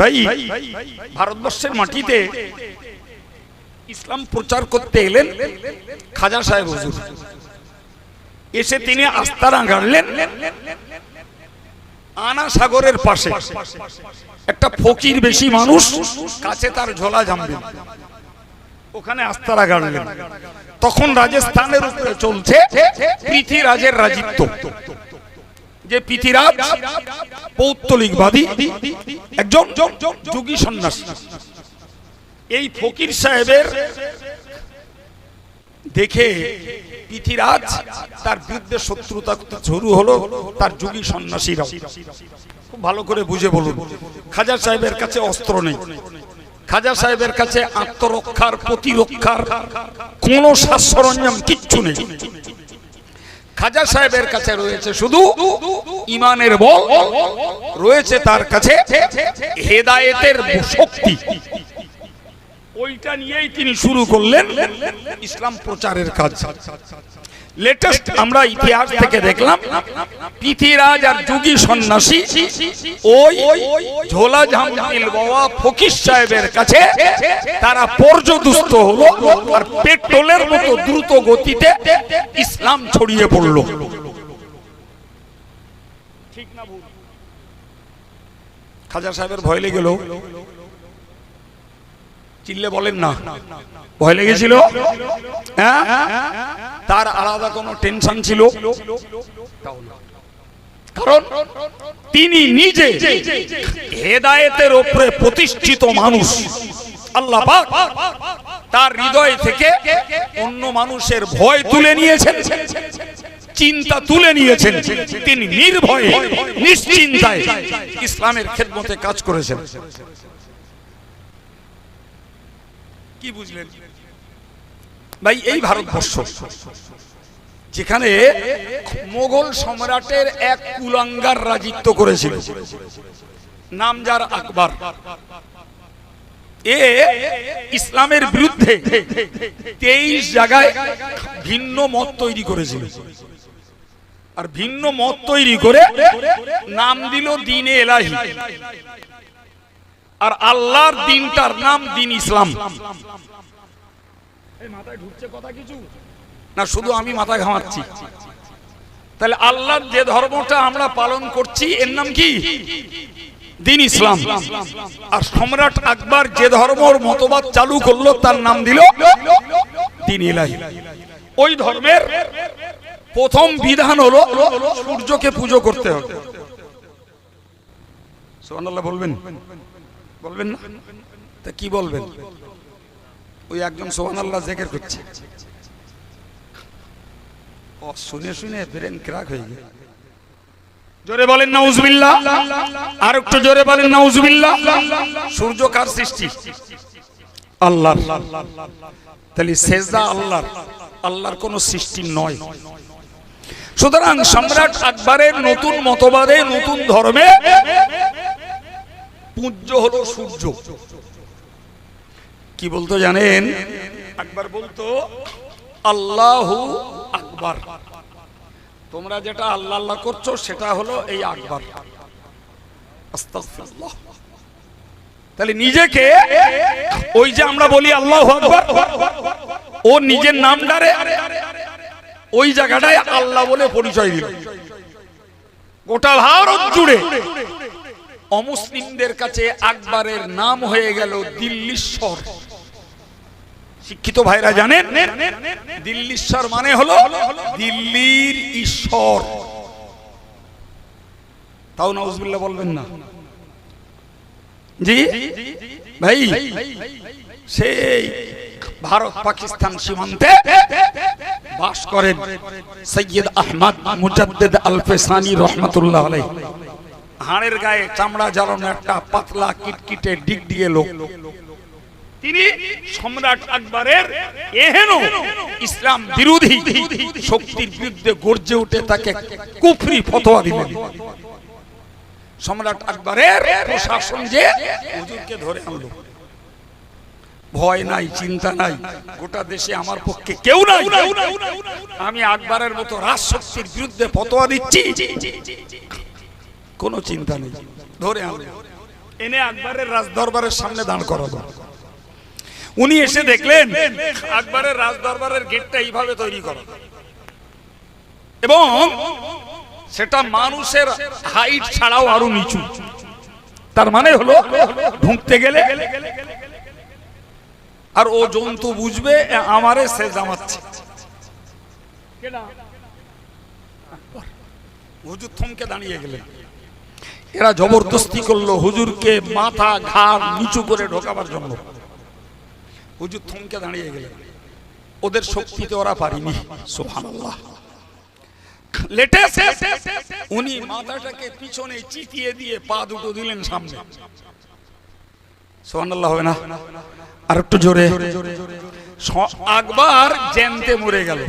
ভাই, ভারতবর্ষের মাটিতে ইসলাম প্রচার করতে এলেন খাজা সাহেব হুজুর। এসে তিনি আস্তারা গাড়লেন আনা সাগরের পাশে। একটা ফকির বেশি মানুষ কাছে তার ঝোলা জামবে ওখানে আস্তারা গাড়লেন তখন রাজস্থানের উপরে চলছে পৃথিরাজের রাজিত্ব। যে পৃথিরাজ পৌত্তলিকবাদী একজন যোগী সন্ন্যাস। এই ফকির সাহেবের দেখে পৃথিরাজ তার বিরুদ্ধে শত্রুতা শুরু হলো তার যোগী সন্ন্যাসীরা খুব ভালো করে বুঝে বলুন, খাজা সাহেবের কাছে অস্ত্র নেই। খাজা সাহেবের কাছে আত্মরক্ষার, প্রতিরক্ষার কোন সাজ সরঞ্জাম কিচ্ছু নেই। খাজা সাহেবের কাছে রয়েছে শুধু ইমানের বল রয়েছে তার কাছে হেদায়েতের শক্তি। ওইটা নিয়েই তিনি শুরু করলেন ইসলাম প্রচারের কাজ। লেটেস্ট আমরা ইতিহাস থেকে দেখলাম, পৃথিরাজ আর যুগী সন্ন্যাসী ওই ঝোলা জাহাঙ্গীর বাবা ফকির সাহেবের কাছে তারা পর্যদুস্ত হলো আর পেট্রোলের মতো দ্রুত গতিতে ইসলাম ছড়িয়ে পড়ল। ঠিক খাজা সাহেবের ভয় লেগে চিল্লে বলেন না। ভয় লেগেছিল? হ্যাঁ? তার আলাদা কোনো টেনশন ছিল? কারণ তিনি নিজে হেদায়েতের ওপরে প্রতিষ্ঠিত মানুষ। আল্লাহ পাক তার হৃদয় থেকে অন্য মানুষের ভয় তুলে নিয়েছেন, চিন্তা তুলে নিয়েছেন। তিনি নির্ভয়ে, নিশ্চিন্তায় ইসলামের খেদমতে কাজ করেছেন। কি বুঝলেন? ভাই, এই ভারতবর্ষ, যেখানে মোগল সম্রাটের এক কুলাঙ্গার রাজিত্ব করেছিল, নাম যার আকবর। এ ইসলামের বিরুদ্ধে তেইশ জায়গায় ভিন্ন মত তৈরি করেছিল। আর ভিন্ন মত তৈরি করে নাম দিল দিনে এলাহি। আর আল্লাহর দিনটার নাম দিন ইসলাম। না শুধু আমি মাথা ঘামাচ্ছি। তাহলে আল্লাহর যে ধর্মটা আমরা পালন করছি এর নাম কি? দিন ইসলাম। আর সম্রাট আকবর যে ধর্মর মতবাদ চালু করল তার নাম দিল দিন ইলাহি। ওই ধর্মের প্রথম বিধান হলো সূর্যকে পুজো করতে হবে। বলবেন? বলবেন না? তা কি বলবেন? ওই একজন সোহান আল্লাহ জেকের করছে। শুনে শুনে ব্রেন ক্রাক হয়ে গেল। জোরে বলেন, নাউজুবিল্লাহ। আর একটু জোরে বলেন, নাউজুবিল্লাহ। সূর্য কার সৃষ্টি? আল্লাহ তাহলে আল্লাহর। আল্লাহর কোনো সৃষ্টি নয়। সুতরাং সম্রাট আকবরের নতুন মতবাদে, নতুন ধর্মে পূজ্য হলো সূর্য। কি বলতো জানেন? আকবর বলতো, আল্লাহ আকবর। তোমরা যেটা আল্লাহ আল্লাহ করছ, সেটা হলো এই আকবর। তাহলে নিজেকে, ওই যে আমরা বলি আল্লাহ আকবর, ও নিজের নাম ডারে ওই জায়গাটায় আল্লাহ বলে পরিচয় দিল। গোটা ভারত জুড়ে। অমুসলিমদের কাছে আকবরের নাম হয়ে গেল দিল্লীশ্বর শিক্ষিত ভাইরা জানেন? দিল্লীশ্বর মানে হলো দিল্লির ঈশ্বর। তাও নজবুল্লাহ বলবেন না। জি? ভাই, সেই ভারত পাকিস্তান সীমান্তে বাস করেন সৈয়দ আহমদ মুজাদ্দেদ আলফেসানি রহমতুল্লাহ আলাইহি। হাড়ের গায়ে চামড়া জ্বালানো একটা পাতলা কিটকিটে ডিগ দিয়ে লোক। তিনি সম্রাট আকবরের এহেন ইসলাম বিরোধী শক্তির বিরুদ্ধে গর্জে উঠে তাকে কুফরি ফতোয়া দিলেন। সম্রাট আকবরের প্রশাসন যে হুজুরকে ধরে আনলো। ভয় নাই, চিন্তা নাই, গোটা দেশে আমার পক্ষে কেউ নাই। আমি আকবরের মতো রাজশক্তির বিরুদ্ধে ফতোয়া দিচ্ছি। কোনো চিন্তা নেই। ধরে এনে আকবরের রাজ দরবারের সামনে দাঁড় করাবো। উনি এসে দেখলেন, আকবরের রাজ দরবারের গেটটা এইভাবে তৈরি করা। এবং সেটা মানুষের হাইট ছাড়াও আরও নিচু। তার মানে হলো, ঢুকতে গেলে আর ও জন্তু বুঝবে আমারে সে জামাচ্ছে। হুজুর থমকে দাঁড়িয়ে গেলেন। এরা জবরদস্তি করল, হুজুরকে মাথা, ঘাড় নিচু করে ঢোকাবার জন্য। হুজুর থমকে দাঁড়িয়ে গেলেন। ওদের শক্তিতে ওরা পারিনি, সুবহানাল্লাহ। উনি মাথাটাকে পিছনে চিতিয়ে দিয়ে পা দুটো দিলেন সামনে। সুবহানাল্লাহ হবে না? আর একটু জোরে। আকবর জ্যান্তে মরে গেল।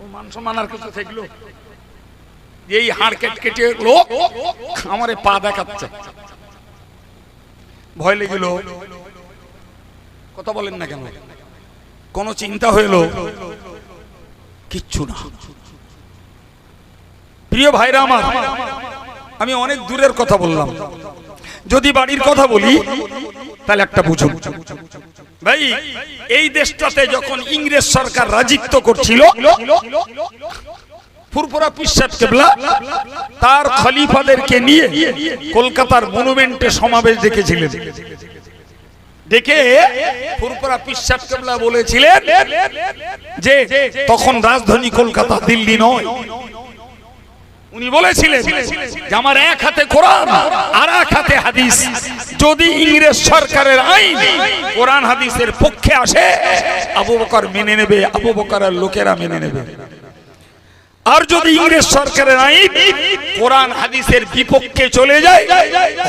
ও মান সম্মান আর কিছু থাকল? এই হাড় কেট কেটে লোক আমারে পা দেখাচ্ছে। ভয় লেগেল। কথা বলেন না কেন? কোন চিন্তা হইল? কিচ্ছু না। প্রিয় ভাইরা আমার, আমি অনেক দূরের কথা বললাম। যদি বাড়ির কথা বলি, তাহলে একটা বুঝুন। ভাই, এই দেশটাতে যখন ইংরেজ সরকার রাজিত্ব করছিল ফুরফুরা পিসাব কেবলা, তার খলিফাদেরকে নিয়ে কলকাতার মনুমেন্টে সমাবেশ দেখেছিলেন ডেকে ফুরফুরা পিসাব কেবলা বলেছিলেন যে, তখন রাজধানী কলকাতা দিল্লি নয়। উনি বলেছিলেন, যে আমার এক হাতে কোরআন, আর এক হাতে হাদিস। যদি ইংরেজ সরকারের আইন কোরআন হাদিসের পক্ষে আসে, আবু বকর মেনে নেবে, আবু বকরের লোকেরা মেনে নেবে। আর যদি ইংরেজ সরকারের আইন কোরআন হাদিসের বিপক্ষে চলে যায়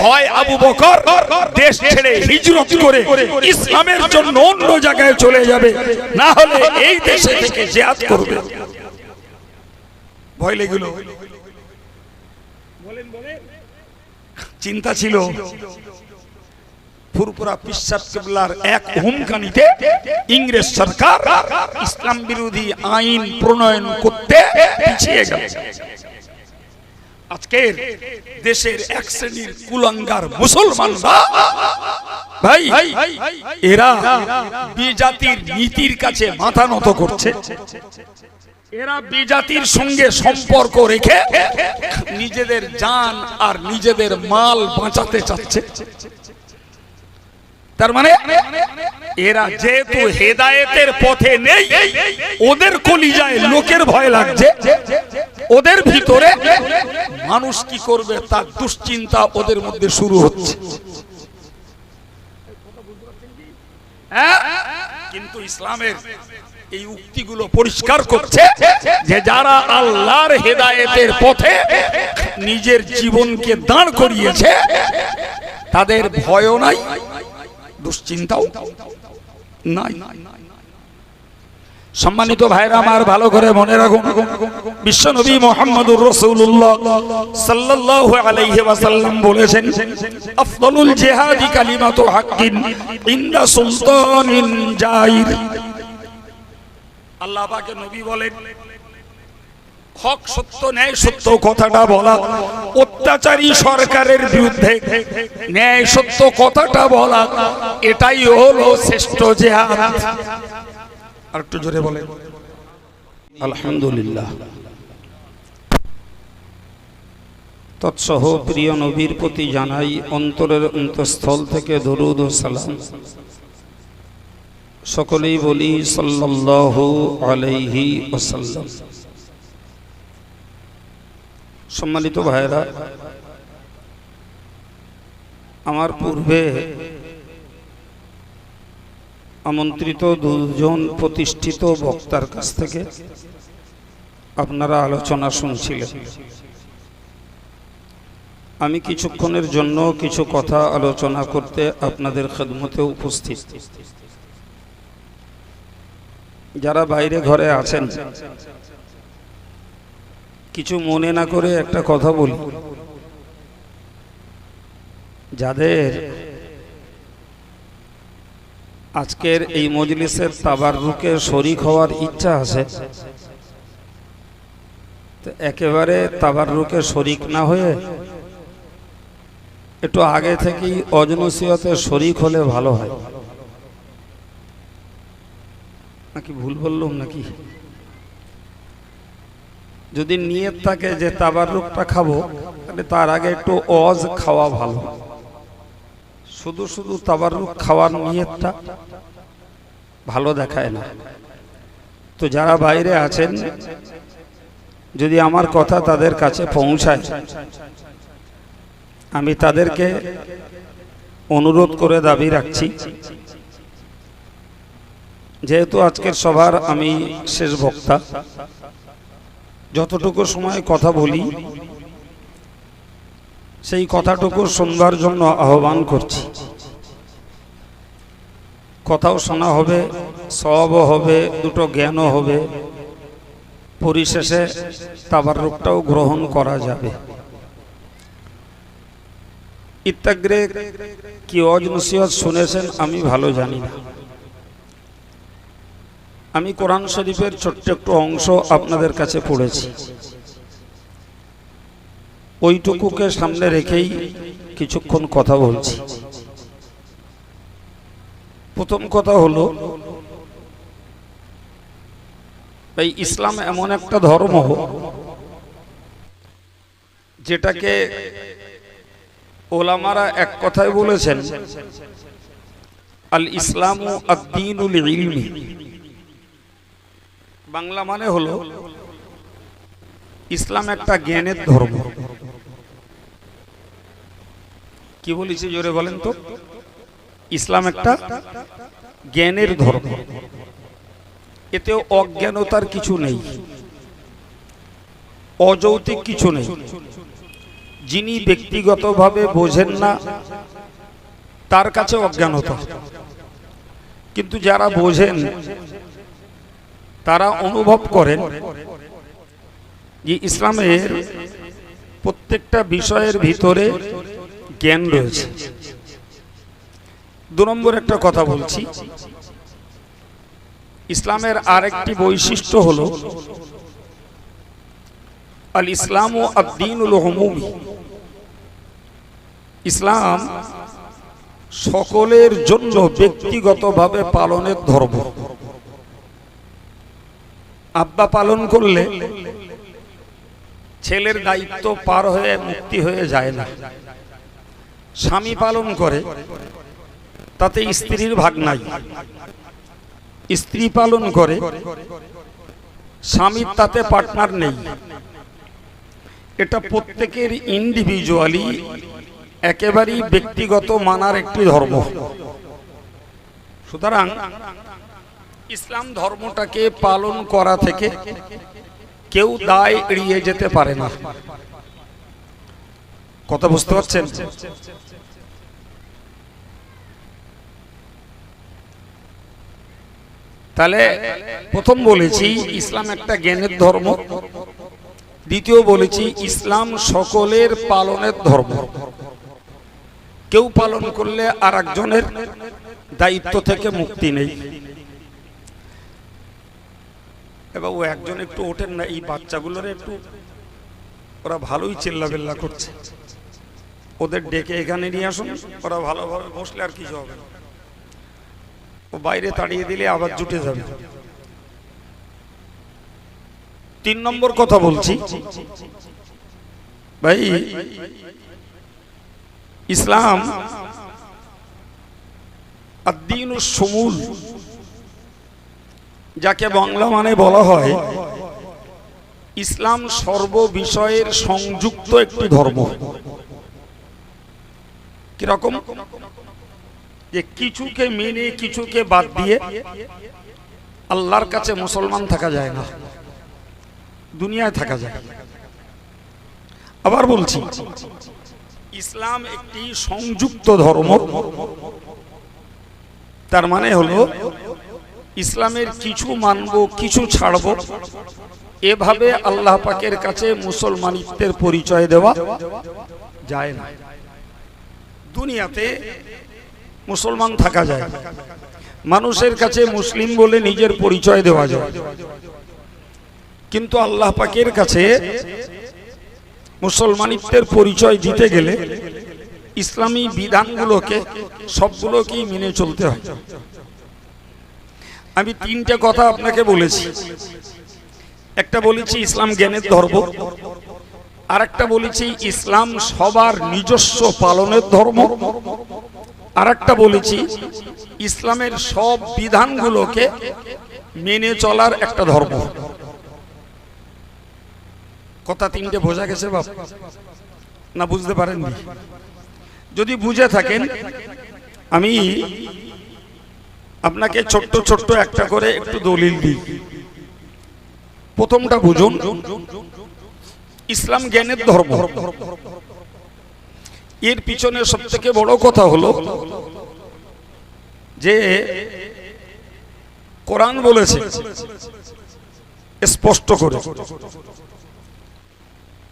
হয় আবু বকর দেশ ছেড়ে হিজরত করে ইসলামের জন্য অন্য জায়গায় চলে যাবে না হলে এই দেশে থেকে জিহাদ করবে। ভয় লেগেল? চিন্তা ছিল ফুরপুরা পিসাব কেবলার এক হুমকানিতে ইংরেজ সরকার ইসলাম বিরোধী আইন প্রণয়ন করতে পিছিয়ে গেল। আজকের দেশের এক শ্রেণির কুলাঙ্গার মুসলমানরা, ভাই, এরা বিজাতির নীতির কাছে মাথা নত করছে। এরা বিজাতির সঙ্গে সম্পর্ক রেখে নিজেদের জান আর নিজেদের মাল বাঁচাতে চাচ্ছে। তার মানে এরা যেহেতু হেদায়েতের পথে নেই, ওদের কলিজায় লোকের ভয় লাগছে ওদের ভিতরে মানুষ কি করবে তার দুশ্চিন্তা ওদের মধ্যে শুরু হচ্ছে হ্যাঁ? কিন্তু ইসলামের এই উক্তিগুলো পরিষ্কার করছে যে যারা আল্লাহর হেদায়েতের পথে নিজের জীবনকে দাঁড় করিয়েছে, তাদের ভয়ও নাই দুশ্চিন্তাও নাই। সম্মানিত ভাইরা আমার ভালো করে মনে রাখুন বিশ্বনবী মোহাম্মদুর রাসূলুল্লাহ সাল্লাল্লাহু আলাইহি ওয়াসাল্লাম বলেছেন, আফদলুল জিহাদি কালিমাতু হাক্কিন ইনদা সুলতানিন জাইর। আল্লাহ পাকের নবী বলেন হক সত্য, ন্যায় সত্য কথাটা বলা। অত্যাচারী সরকারের বিরুদ্ধে ন্যায় সত্য কথাটা বলা। এটাই হলো শ্রেষ্ঠ জেহাদ। আর একটু জোরে বলেন। আলহামদুলিল্লাহ। তৎসহ প্রিয় নবীর প্রতি জানাই অন্তরের অন্তঃস্থল থেকে দরুদ ও সালাম। সকলেই বলি সাল্লাল্লাহু আলাইহি ওয়াসাল্লাম। সম্মানিত ভাইরা আমার পূর্বে আমন্ত্রিত দুজন প্রতিষ্ঠিত বক্তার কাছ থেকে আপনারা আলোচনা শুনছিলেন। আমি কিছুক্ষণের জন্য কিছু কথা আলোচনা করতে আপনাদের খেদমতে উপস্থিত। যারা বাইরে ঘরে আছেন কিছু মনে না করে একটা কথা বলি। যাদের আজকের এই মজলিসের তাবাররুকে শরিক হওয়ার ইচ্ছা আছে একেবারে তাবাররুকে শরিক না হয়ে একটু আগে থেকেই অজনসিয়তে শরিক হলে ভালো হয়। নাকি ভুল বললাম নাকি? যদি নিয়ত থাকে যে তাবার তাবারুকটা খাব, তাহলে তার আগে একটু অজ খাওয়া ভালো। শুধু শুধু তাবার তাবারুক খাওয়ার নিয়তটা ভালো দেখায় না। তো যারা বাইরে আছেন, যদি আমার কথা তাদের কাছে পৌঁছায়, আমি তাদেরকে অনুরোধ করে দাবি রাখছি। যেহেতু আজকের সভার আমি শেষ বক্তা যতটুকু সময় কথা বলি, সেই কথাটুকু শুনবার জন্য আহ্বান করছি। কথাও শোনা হবে, সবও হবে, দুটো জ্ঞানও হবে। পরিশেষে তাবার রূপটাও গ্রহণ করা যাবে। ইত্যাগ্রে কি অজ নসিহত শুনেছেন আমি ভালো জানি না। আমি কোরআন শরীফের ছোট্ট একটু অংশ আপনাদের কাছে পড়েছি। ওইটুকুকে সামনে রেখেই কিছুক্ষণ কথা বলছি। প্রথম কথা হলো, এই ইসলাম এমন একটা ধর্ম যেটাকে ওলামারা এক কথায় বলেছেন আল ইসলাম আদ্দিনুল ইলমি। বাংলা মানে হলো ইসলাম একটা জ্ঞানের ধর্ম। কি বলেছি জোরে বলেন তো? ইসলাম একটা জ্ঞানের ধর্ম। এতে অজ্ঞানতার কিছু নেই অযৌতিক কিছু নেই। যিনি ব্যক্তিগতভাবে বোঝেন না, তার কাছে অজ্ঞানতা। কিন্তু যারা বোঝেন তারা অনুভব করেন যে ইসলামের প্রত্যেকটা বিষয়ের ভিতরে জ্ঞান রয়েছে। দু নম্বর একটা কথা বলছি। ইসলামের আরেকটি বৈশিষ্ট্য হল আল ইসলাম ও আদ্দিনুল হমুমি। ইসলাম সকলের জন্য ব্যক্তিগতভাবে পালনের ধর্ম। আব্বা পালন করলে ছেলের দায়িত্ব পার হয়ে মুক্তি হয়ে যায় না। স্বামী পালন করে, তাতে স্ত্রীর ভাগ নাই। স্ত্রী পালন করে, স্বামীর তাতে পার্টনার নেই। এটা প্রত্যেকের ইন্ডিভিজুয়ালি একেবারেই ব্যক্তিগত মানার একটি ধর্ম। সুতরাং ইসলাম ধর্মটাকে পালন করা থেকে কেউ দায় এড়িয়ে যেতে পারে না। কথা বুঝতে পারছেন? তাহলে প্রথম বলেছি, ইসলাম একটা জ্ঞানের ধর্ম। দ্বিতীয় বলেছি, ইসলাম সকলের পালনের ধর্ম। কেউ পালন করলে আর দায়িত্ব থেকে মুক্তি নেই। ও একজন একটু ওঠেন না, এই বাচ্চাগুলোর একটু ওরা ভালোই চিল্লাবেল্লা করছে। ওদের ডেকে এখানে নিয়ে আসুন, ওরা ভালোভাবে বসলে আর কিছু হবে ও বাইরে তাড়িয়ে দিলে আবার জুটে যাবে। তিন নম্বর কথা বলছি, ভাই, ইসলাম আদ্দিন সমুল যাকে বাংলা মানে বলা হয়, ইসলাম সর্ব বিষয়ের সংযুক্ত একটি ধর্ম। কীরকম? যে কিছুকে মেনে, কিছুকে বাদ দিয়ে আল্লাহর কাছে মুসলমান থাকা যায় না, দুনিয়ায় থাকা যায়। আবার বলছি, ইসলাম একটি সংযুক্ত ধর্ম, তার মানে হলো ইসলামের কিছু মানব, কিছু ছাড়ব। এভাবে আল্লাহ পাকের কাছে মুসলমানিত্বের পরিচয় দেওয়া যায় না। দুনিয়াতে মুসলমান থাকা যায়। মানুষের কাছে মুসলিম বলে নিজের পরিচয় দেওয়া যায়। কিন্তু আল্লাহ পাকের কাছে মুসলমানিত্বের পরিচয় দিতে গেলে ইসলামী বিধানগুলোকে সবগুলোকেই মেনে চলতে হয়। আমি তিনটে কথা আপনাকে বলেছি। একটা বলেছি ইসলাম জ্ঞানের ধর্ম আর একটা বলেছি ইসলাম সবার নিজস্ব পালনের ধর্ম আর একটা বলেছি ইসলামের সব বিধানগুলোকে মেনে চলার একটা ধর্ম। কথা তিনটে বোঝা গেছে বাপ? না, বুঝতে পারেননি? যদি বুঝে থাকেন, আমি আপনাকে ছোট্ট ছোট্ট একটা করে একটু দলিল দিই। প্রথমটা বুঝুন, ইসলাম জ্ঞানের ধর্ম। এর পিছনে সব থেকে বড় কথা হলো যে, কোরআন বলেছে, স্পষ্ট করে।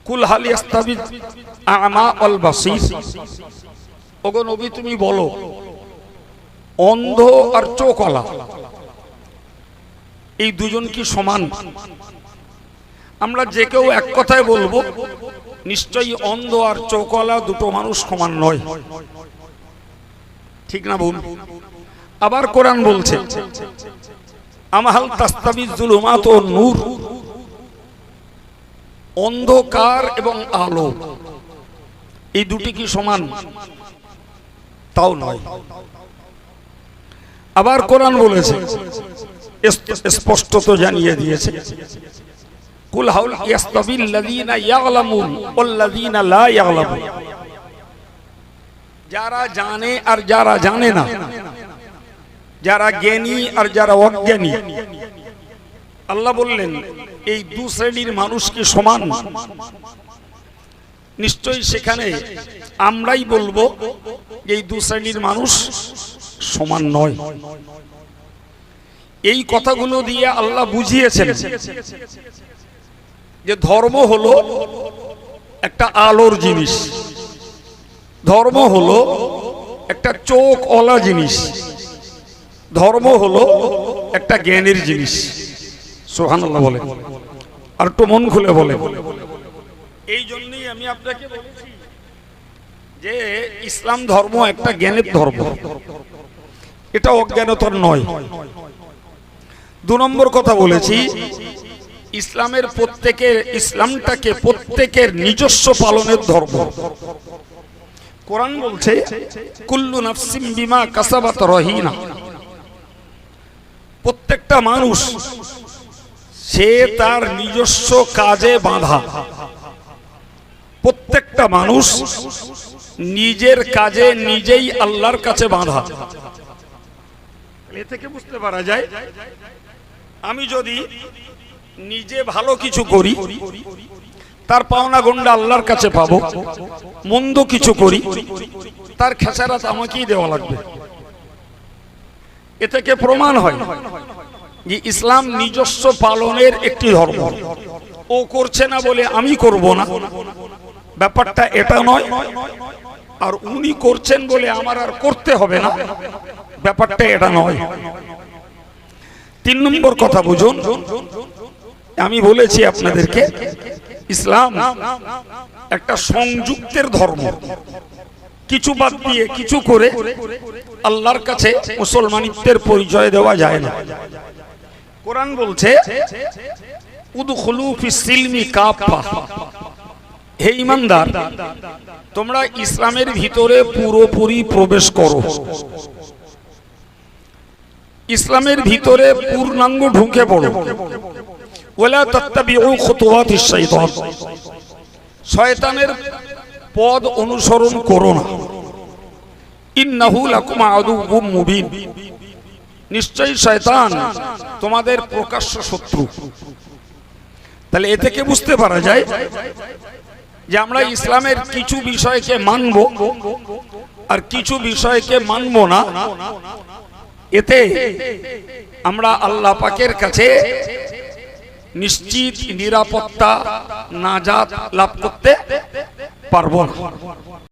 কুল হালি আস্তাবিদ আমা অল বাসির ওগো নবী, তুমি বলো অন্ধ আর চোখলা এই দুজন কি সমান? আমরা যে কেউ এক কথায় বলব, নিশ্চয়ই অন্ধ আর চৌকলা দুটো মানুষ সমান নয়। ঠিক না বল আবার কোরআন বলছে, আমাহাল তাস্তাবিজ জুলুমাত ও নূর। অন্ধকার এবং আলো, এই দুটি কি সমান? তাও নয়। আবার কোরআন বলেছে। স্পষ্টত জানিয়ে দিয়েছে। কুল হাউল ইয়াস্তাবিল লাযীনা ইয়ালামুন ওয়াল লাযীনা লা ইয়ালামুন যারা জানে আর যারা জানে না, যারা জ্ঞানী আর যারা অজ্ঞানী, আল্লাহ বললেন, এই দু শ্রেণির মানুষ কি সমান? নিশ্চয়ই সেখানে আমরাই বলব এই দু শ্রেণির মানুষ সমান নয়। এই কথাগুলো দিয়ে আল্লাহ বুঝিয়েছেন যে ধর্ম হলো একটা আলোর জিনিস। ধর্ম হলো একটা চোখ অলা জিনিস। ধর্ম হলো একটা জ্ঞানের জিনিস। সোহান আল্লাহ বলে। আর একটু মন খুলে বলে। এই জন্যই আমি আপনাকে বলেছি যে ইসলাম ধর্ম একটা জ্ঞানের ধর্ম। এটা অজ্ঞানতর নয়। দু নম্বর কথা বলেছি, ইসলামের প্রত্যেকের, ইসলামটাকে প্রত্যেকের নিজস্ব পালনের ধর্ম। কোরআন বলছে, কুল্লু নাফসিম বিমা কাসাবাত রহিনা। প্রত্যেকটা মানুষ, সে তার নিজস্ব কাজে বাঁধা। প্রত্যেকটা মানুষ নিজের কাজে নিজেই আল্লাহর কাছে বাঁধা। এ থেকে বুঝতে পারা যায়, আমি যদি নিজে ভালো কিছু করি, তার পাওনা গন্ডা আল্লাহর কাছে পাবো, মন্দ কিছু করি, তার খেসারাত আমাকেই দেওয়া লাগবে। এ থেকে প্রমাণ হয় যে ইসলাম নিজস্ব পালনের একটি ধর্ম। ও করছে না বলে আমি করব না। ব্যাপারটা এটা নয়, আর উনি করছেন বলে আমার আর করতে হবে না। ব্যাপারটা এটা নয়। তিন নম্বর কথা বুঝুন। আমি বলেছি আপনাদেরকে, ইসলাম একটা সংযুক্তের ধর্ম। কিছু বাদ দিয়ে কিছু করে আল্লাহর কাছে মুসলমানিত্বের পরিচয় দেওয়া যায় না। কোরআন বলছে হে ইমানদার, তোমরা ইসলামের ভিতরে পুরোপুরি প্রবেশ করো। ইসলামের ভিতরে পূর্ণাঙ্গ ঢুকে পড়ো। ওয়ালা তাত্তাবিউ খুতুওয়াতিশ শাইতান। শয়তানের পদ অনুসরণ করো না। ইন্নাহু লাকুম মুবিন। নিশ্চয়ই শয়তান তোমাদের প্রকাশ্য শত্রু। তাহলে এ থেকে বুঝতে পারা যায় যে আমরা ইসলামের কিছু বিষয়কে মানব আর কিছু বিষয়কে মানব না। এতে আমরা আল্লাহ পাকের কাছে নিশ্চিত নিরাপত্তা নাজাত লাভ করতে পারব না।